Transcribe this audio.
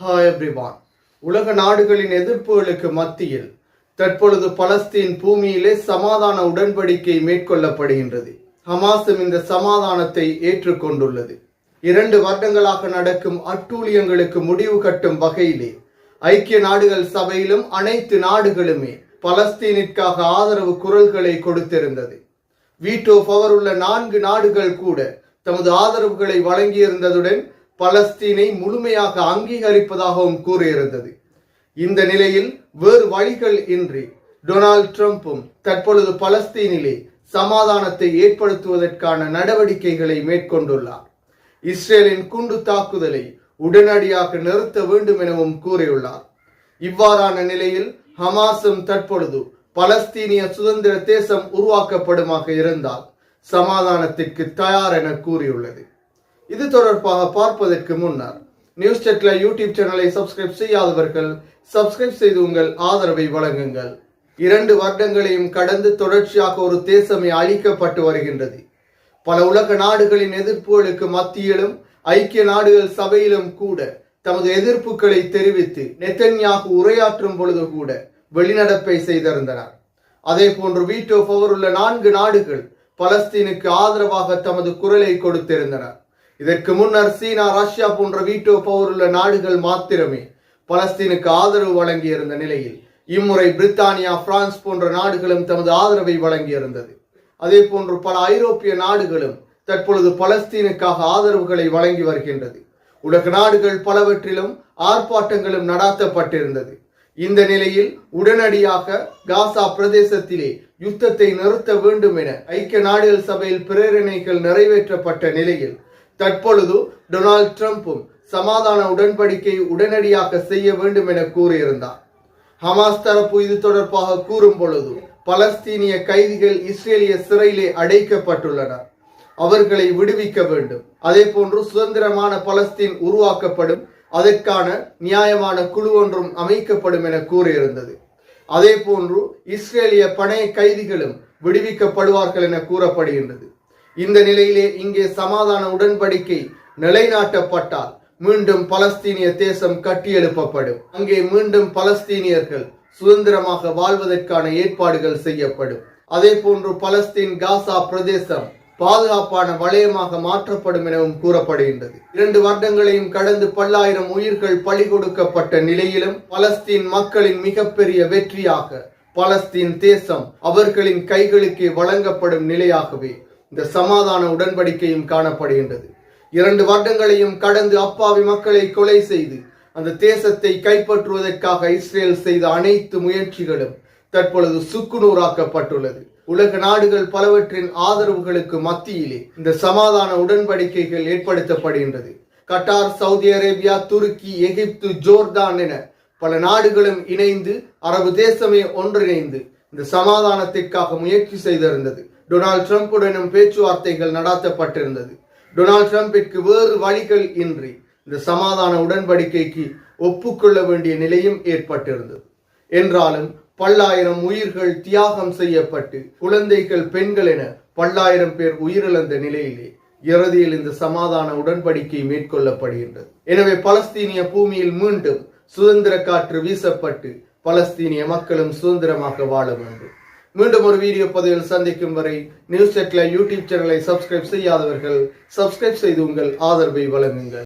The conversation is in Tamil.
ஹாய் எவ்ரிவான் உலக நாடுகளின் எதிர்ப்புகளுக்கு மத்தியில் தற்பொழுது பலஸ்தீன் பூமியிலே சமாதான உடன்படிக்கை மேற்கொள்ளப்படுகின்றது. ஹமாஸும் இந்த சமாதானத்தை ஏற்றுக்கொண்டுள்ளது. இரண்டு வருடங்களாக நடக்கும் அட்டூழியங்களுக்கு முடிவு கட்டும் வகையிலே ஐக்கிய நாடுகள் சபையிலும் அனைத்து நாடுகளுமே பலஸ்தீனிற்காக ஆதரவு குரல்களை கொடுத்திருந்தது. வீட்டோ பவர் உள்ள நான்கு நாடுகள் கூட தமது ஆதரவுகளை வழங்கியிருந்ததுடன் பலஸ்தீனை முழுமையாக அங்கீகரிப்பதாகவும் கூறியிருந்தது. இந்த நிலையில் வேறு வழிகள் இன்றி டொனால்ட் ட்ரம்ப்பும் தற்பொழுது பலஸ்தீனிலே சமாதானத்தை ஏற்படுத்துவதற்கான நடவடிக்கைகளை மேற்கொண்டுள்ளார். இஸ்ரேலின் குண்டு தாக்குதலை உடனடியாக நிறுத்த வேண்டும் எனவும் கூறியுள்ளார். இவ்வாறான நிலையில் ஹமாஸும் தற்பொழுது பலஸ்தீனிய சுதந்திர தேசம் உருவாக்கப்படுமாக இருந்தால் சமாதானத்திற்கு தயார் என கூறியுள்ளது. இது தொடர்பாக பார்ப்பதற்கு முன்னர் நியூஸ் செட்ல யூடியூப் சேனலை சப்ஸ்கிரைப் செய்யாதவர்கள் சப்ஸ்கிரைப் செய்து உங்கள் ஆதரவை வழங்குங்கள். இரண்டு வருடங்களையும் கடந்து தொடர்ச்சியாக ஒரு தேசமே அழிக்கப்பட்டு வருகின்றது. பல உலக நாடுகளின் எதிர்ப்புகளுக்கு மத்தியிலும் ஐக்கிய நாடுகள் சபையிலும் கூட தமது எதிர்ப்புகளை தெரிவித்து நெத்தன்யாகு உரையாற்றும் பொழுது கூட வெளிநடப்பை செய்திருந்தனர். அதே போன்று வீட்டோ பவர் உள்ள நான்கு நாடுகள் பலஸ்தீனுக்கு ஆதரவாக தமது குரலை கொடுத்திருந்தனர். இதற்கு முன்னர் சீனா ரஷ்யா போன்ற வீட்டோ பவர் உள்ள நாடுகள் மாத்திரமே பலஸ்தீனுக்கு ஆதரவு வழங்கியிருந்த நிலையில் இம்முறை பிரித்தானியா பிரான்ஸ் போன்ற நாடுகளும் தமது ஆதரவை வழங்கியிருந்தது. அதே போன்று பல ஐரோப்பிய நாடுகளும் தற்பொழுது பலஸ்தீனுக்காக ஆதரவுகளை வழங்கி வருகின்றது. உலக நாடுகள் பலவற்றிலும் ஆர்ப்பாட்டங்களும் நடாத்தப்பட்டிருந்தது. இந்த நிலையில் உடனடியாக காசா பிரதேசத்திலே யுத்தத்தை நிறுத்த வேண்டும் என ஐக்கிய நாடுகள் சபையில் பிரேரணைகள் நிறைவேற்றப்பட்ட நிலையில் தற்பொழுது டொனால்ட் ட்ரம்ப்பும் சமாதான உடன்படிக்கை உடனடியாக செய்ய வேண்டும் என கூறியிருந்தார். ஹமாஸ் தரப்பு இது தொடர்பாக கூறும் பொழுது பலஸ்தீனிய கைதிகள் இஸ்ரேலிய சிறையிலே அடைக்கப்பட்டுள்ளனர். அவர்களை விடுவிக்க வேண்டும். அதே போன்று சுதந்திரமான பலஸ்தீன் உருவாக்கப்படும் அதற்கான நியாயமான குழு ஒன்றும் அமைக்கப்படும் என கூறியிருந்தது. அதே போன்று இஸ்ரேலிய பணைய கைதிகளும் விடுவிக்கப்படுவார்கள் என கூறப்படுகின்றது. இந்த நிலையிலே இங்கே சமாதான உடன்படிக்கை நிலைநாட்டப்பட்டால் மீண்டும் பலஸ்தீனிய தேசம் கட்டியெழுப்பப்படும். அங்கே மீண்டும் பலஸ்தீனியர்கள் சுதந்திரமாக வாழ்வதற்கான ஏற்பாடுகள் செய்யப்படும். அதே போன்று பலஸ்தீன் காசா பிரதேசம் பாதுகாப்பான வளையமாக மாற்றப்படும் எனவும் கூறப்படுகின்றது. இரண்டு வருடங்களையும் கடந்து பல்லாயிரம் உயிர்கள் பலி கொடுக்கப்பட்ட நிலையிலும் பலஸ்தீன் மக்களின் மிகப்பெரிய வெற்றியாக பலஸ்தீன் தேசம் அவர்களின் கைகளுக்கே வழங்கப்படும் நிலையாகவே இந்த சமாதான உடன்படிக்கையும் காணப்படுகின்றது. இரண்டு வருடங்களையும் கடந்து அப்பாவி மக்களை கொலை செய்து அந்த தேசத்தை கைப்பற்றுவதற்காக இஸ்ரேல் செய்த அனைத்து முயற்சிகளும் தற்பொழுது சுக்குநூறாக்கப்பட்டுள்ளது. உலக நாடுகள் பலவற்றின் ஆதரவுகளுக்கு மத்தியிலே இந்த சமாதான உடன்படிக்கைகள் ஏற்படுத்தப்படுகின்றது. கட்டார் சவுதி அரேபியா துருக்கி எகிப்து ஜோர்டான் என பல நாடுகளும் இணைந்து அரபு தேசமே ஒன்றிணைந்து இந்த சமாதானத்திற்காக முயற்சி செய்திருந்தது. டொனால்ட் ட்ரம்புடனும் பேச்சுவார்த்தைகள் நடாத்தப்பட்டிருந்தது. டொனால்ட் ட்ரம்பிற்கு வேறு வழிகள் இன்றி இந்த சமாதான உடன்படிக்கைக்கு ஒப்புக்கொள்ள வேண்டிய நிலையும் ஏற்பட்டிருந்தது. என்றாலும் பல்லாயிரம் உயிர்கள் தியாகம் செய்யப்பட்டு குழந்தைகள் பெண்கள் என பல்லாயிரம் பேர் உயிரிழந்த நிலையிலே இறுதியில் இந்த சமாதான உடன்படிக்கை மேற்கொள்ளப்படுகின்றது. எனவே பலஸ்தீனிய பூமியில் மீண்டும் சுதந்திர காற்று வீசப்பட்டு பலஸ்தீனிய மக்களும் சுதந்திரமாக வாழ வேண்டும். மீண்டும் ஒரு வீடியோ பதிவில் சந்திக்கும் வரை நியூஸ் செட்ல யூடியூப் சேனலை சப்ஸ்கிரைப் செய்யாதவர்கள் சப்ஸ்கிரைப் செய்து உங்கள் ஆதரவை வழங்குங்கள்.